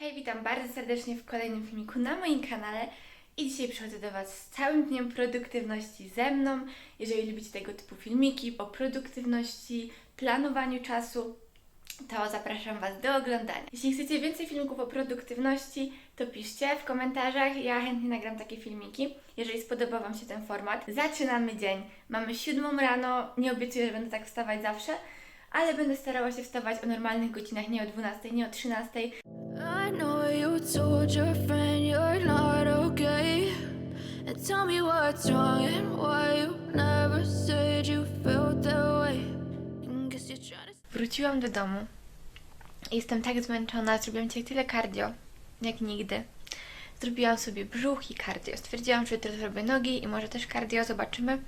Hej, witam bardzo serdecznie w kolejnym filmiku na moim kanale i dzisiaj przychodzę do Was z całym dniem produktywności ze mną. Jeżeli lubicie tego typu filmiki o produktywności, planowaniu czasu, to zapraszam Was do oglądania. Jeśli chcecie więcej filmików o produktywności, to piszcie w komentarzach, ja chętnie nagram takie filmiki, jeżeli spodoba Wam się ten format. Zaczynamy dzień, mamy siódmą rano, nie obiecuję, że będę tak wstawać zawsze, ale będę starała się wstawać o normalnych godzinach, nie o 12, nie o 13, I know you told your friend you're not okay. And tell me what's wrong and why you never said you felt that way. And guess you're trying to. Wróciłam do domu. Jestem tak zmęczona, zrobiłam dzisiaj tyle cardio, jak nigdy. Zrobiłam sobie brzuch i cardio. Stwierdziłam, że jutro zrobię nogi i może też cardio, zobaczymy.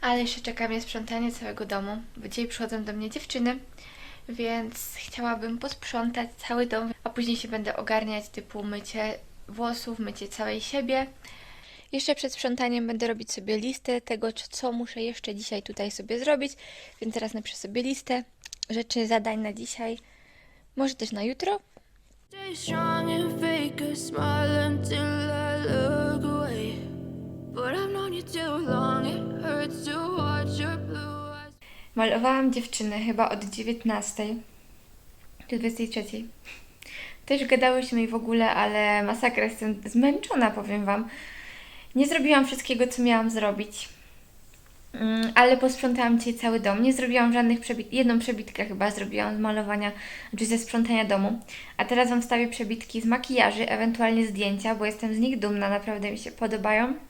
Ale jeszcze czeka mnie sprzątanie całego domu, bo dzisiaj przychodzą do mnie dziewczyny, więc chciałabym posprzątać cały dom, a później się będę ogarniać typu mycie włosów, mycie całej siebie. Jeszcze przed sprzątaniem będę robić sobie listę tego, co muszę jeszcze dzisiaj tutaj sobie zrobić, więc teraz napiszę sobie listę rzeczy, zadań na dzisiaj, może też na jutro. Stay Malowałam dziewczyny chyba od 19 do 23. Też gadałyśmy i w ogóle, ale masakra, jestem zmęczona, powiem Wam. Nie zrobiłam wszystkiego, co miałam zrobić. Mm, Ale posprzątałam dzisiaj cały dom. Nie zrobiłam żadnych przebit... Jedną przebitkę chyba zrobiłam z malowania, czy ze sprzątania domu. A teraz Wam wstawię przebitki z makijaży, ewentualnie zdjęcia, bo jestem z nich dumna, naprawdę mi się podobają.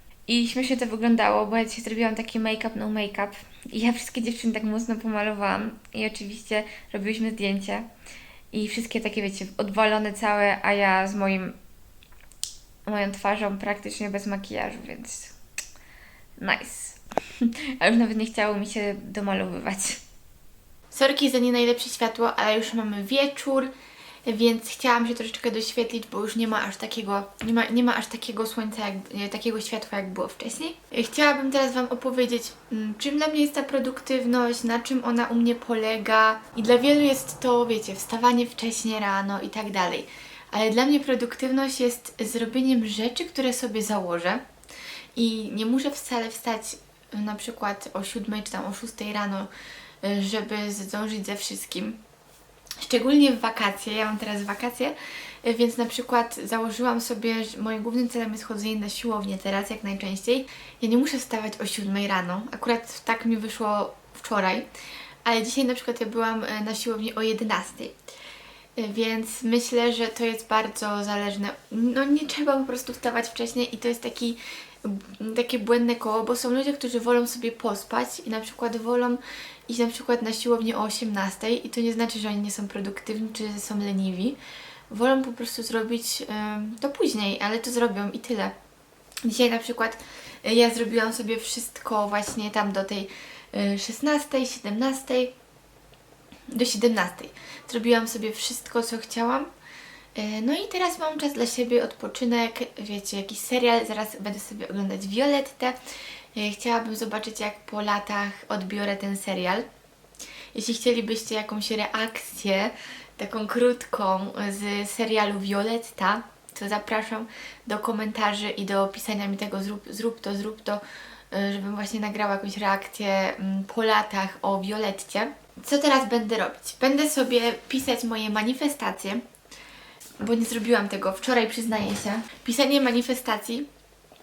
I śmiesznie to wyglądało, bo ja dzisiaj zrobiłam taki make-up, no make-up. I ja wszystkie dziewczyny tak mocno pomalowałam. I oczywiście robiłyśmy zdjęcie. I wszystkie takie, wiecie, odwalone całe, a ja z moim, moją twarzą praktycznie bez makijażu, więc nice. A już nawet nie chciało mi się domalowywać. Sorki za nie najlepsze światło, ale już mamy wieczór, więc chciałam się troszeczkę doświetlić, bo już nie ma aż takiego, nie ma, nie ma aż takiego słońca, jak, nie, takiego światła, jak było wcześniej. Chciałabym teraz Wam opowiedzieć, mm, czym dla mnie jest ta produktywność, na czym ona u mnie polega. I dla wielu jest to, wiecie, wstawanie wcześnie rano i tak dalej. Ale dla mnie produktywność jest zrobieniem rzeczy, które sobie założę. I nie muszę wcale wstać y, na przykład o 7 czy tam o 6 rano, żeby zdążyć ze wszystkim. Szczególnie w wakacje, ja mam teraz wakacje, y, więc na przykład założyłam sobie, że moim głównym celem jest chodzenie na siłownię teraz, jak najczęściej. Ja nie muszę wstawać o 7 rano, akurat tak mi wyszło wczoraj, ale dzisiaj na przykład ja byłam y, na siłowni o 11. Y, Więc myślę, że to jest bardzo zależne. No nie trzeba po prostu wstawać wcześniej i to jest taki, takie błędne koło, bo są ludzie, którzy wolą sobie pospać i na przykład wolą iść na przykład na siłownię o 18 i to nie znaczy, że oni nie są produktywni czy są leniwi. Wolą po prostu zrobić to później, ale to zrobią i tyle. Dzisiaj na przykład y, ja zrobiłam sobie wszystko właśnie tam do tej y, 16, 17 do 17. Zrobiłam sobie wszystko, co chciałam. E, No i teraz mam czas dla siebie, odpoczynek, wiecie, jakiś serial, zaraz będę sobie oglądać Violettę. E, Chciałabym zobaczyć, jak po latach odbiorę ten serial. Jeśli chcielibyście jakąś reakcję, taką krótką z serialu Violetta, to zapraszam do komentarzy i do pisania mi tego zrób, zrób to, zrób to, y, żebym właśnie nagrała jakąś reakcję mm, po latach o Violetcie. Co teraz będę robić? Będę sobie pisać moje manifestacje, bo nie zrobiłam tego wczoraj, przyznaję się. Pisanie manifestacji,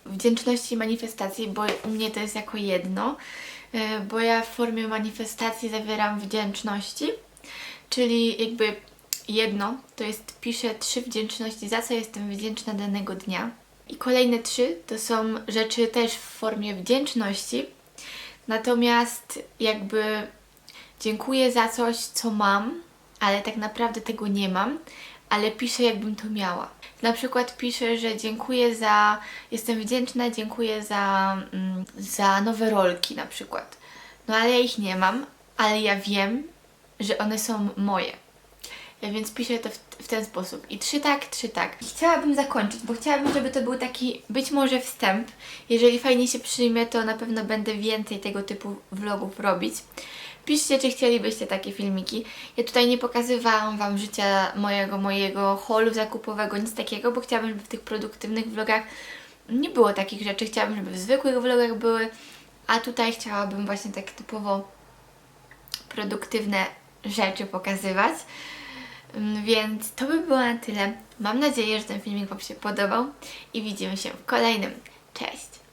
wdzięczności i manifestacji, bo u mnie to jest jako jedno, y, bo ja w formie manifestacji zawieram wdzięczności, czyli jakby jedno to jest piszę trzy wdzięczności, za co jestem wdzięczna danego dnia. I kolejne trzy to są rzeczy też w formie wdzięczności, natomiast jakby dziękuję za coś, co mam, ale tak naprawdę tego nie mam, ale piszę jakbym to miała. Na przykład piszę, że dziękuję za, jestem wdzięczna, dziękuję za, mm, za nowe rolki na przykład. No ale ja ich nie mam, ale ja wiem, że one są moje. Więc piszę to w, w ten sposób. I trzy tak, trzy tak. Chciałabym zakończyć, bo chciałabym, żeby to był taki być może wstęp. Jeżeli fajnie się przyjmie, to na pewno będę więcej tego typu vlogów robić. Piszcie, czy chcielibyście takie filmiki. Ja tutaj nie pokazywałam Wam życia mojego, mojego holu zakupowego, nic takiego, bo chciałabym, żeby w tych produktywnych vlogach nie było takich rzeczy. Chciałabym, żeby w zwykłych vlogach były, a tutaj chciałabym właśnie tak typowo produktywne rzeczy pokazywać. Mm, Więc to by było na tyle. Mam nadzieję, że ten filmik Wam się podobał i widzimy się w kolejnym. Cześć!